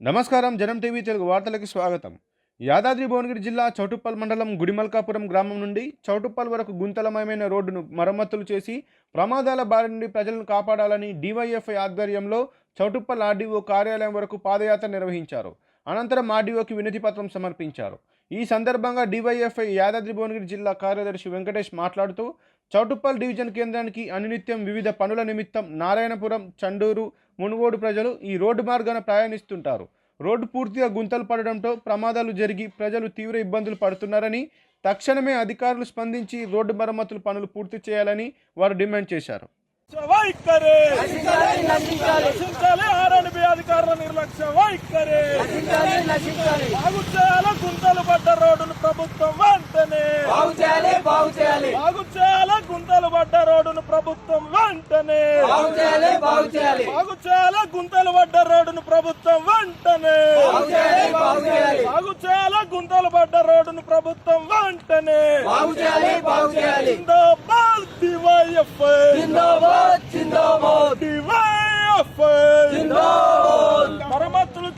నమస్కారం జనం టీవీ తెలుగు వార్తలకు స్వాగతం. యాదాద్రి భువనగిరి జిల్లా చౌటుప్పల్ మండలం గుడిమల్కాపురం గ్రామం నుండి చౌటుప్పల్ వరకు గుంతలమయమైన రోడ్డును మరమ్మతులు చేసి ప్రమాదాల బారి నుండి ప్రజలను కాపాడాలని డివైఎఫ్ఐ ఆధ్వర్యంలో చౌటుప్పల్ ఆర్డీఓ కార్యాలయం వరకు పాదయాత్ర నిర్వహించారు. అనంతరం ఆర్డీఓకి వినతి పత్రం సమర్పించారు. ఈ సందర్భంగా డివైఎఫ్ఐ యాదాద్రి భువనగిరి జిల్లా కార్యదర్శి వెంకటేష్ మాట్లాడుతూ చౌటుప్పల్ డివిజన్ కేంద్రానికి అనునిత్యం వివిధ పనుల నిమిత్తం నారాయణపురం చండూరు మునుగోడు ప్రజలు ఈ రోడ్డు మార్గాన ప్రయాణిస్తుంటారు. రోడ్డు పూర్తిగా గుంతలు పడడంతో ప్రమాదాలు జరిగి ప్రజలు తీవ్ర ఇబ్బందులు పడుతున్నారని తక్షణమే అధికారులు స్పందించి రోడ్డు మరమ్మతులు పనులు పూర్తి చేయాలని వారు డిమాండ్ చేశారు. అధికారుల నిర్లక్ష్య వైఖరి. బాగు చేయాలి గుంతలు పడ్డ రోడ్డును ప్రభుత్వం వెంటనే. బాగు చేయాలి బాగు చేయాలి బాగు చేయాలి గుంతలు పడ్డ రోడ్డును ప్రభుత్వం వెంటనే. బాగు చేయాలి బాగు చేయాలి బాగు చేయాలి గుంతలు పడ్డ రోడ్డును ప్రభుత్వం వెంటనే. బాగు చేయాలి బాగు చేయాలి బాగు చేయాలి గుంతలు పడ్డ రోడ్డును ప్రభుత్వం వెంటనే. బాగు చేయాలి బాగు చేయాలి జిందాబాద్. డివైఎఫ్ఐ జిందాబాద్. జిందాబాద్ మరమ్మతులు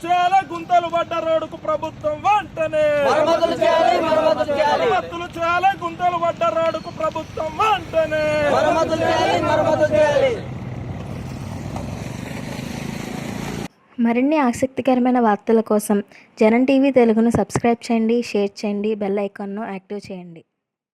చేయాలి గుంతలు పడ్డ రోడ్డుకు ప్రభుత్వం వెంటనే. మరమ్మతులు చేయాలి మరమ్మతులు చేయాలి. మరమ్మతులు చేయాలి గుంతలు పడ్డ రోడ్డుకు ప్రభుత్వం వెంటనే. మరమ్మతులు చేయాలి మరమ్మతులు చేయాలి. మరిన్ని ఆసక్తికరమైన వార్తల కోసం జనం టీవీ తెలుగును సబ్స్క్రైబ్ చేయండి షేర్ చేయండి బెల్ ఐకాన్ను యాక్టివ్ చేయండి.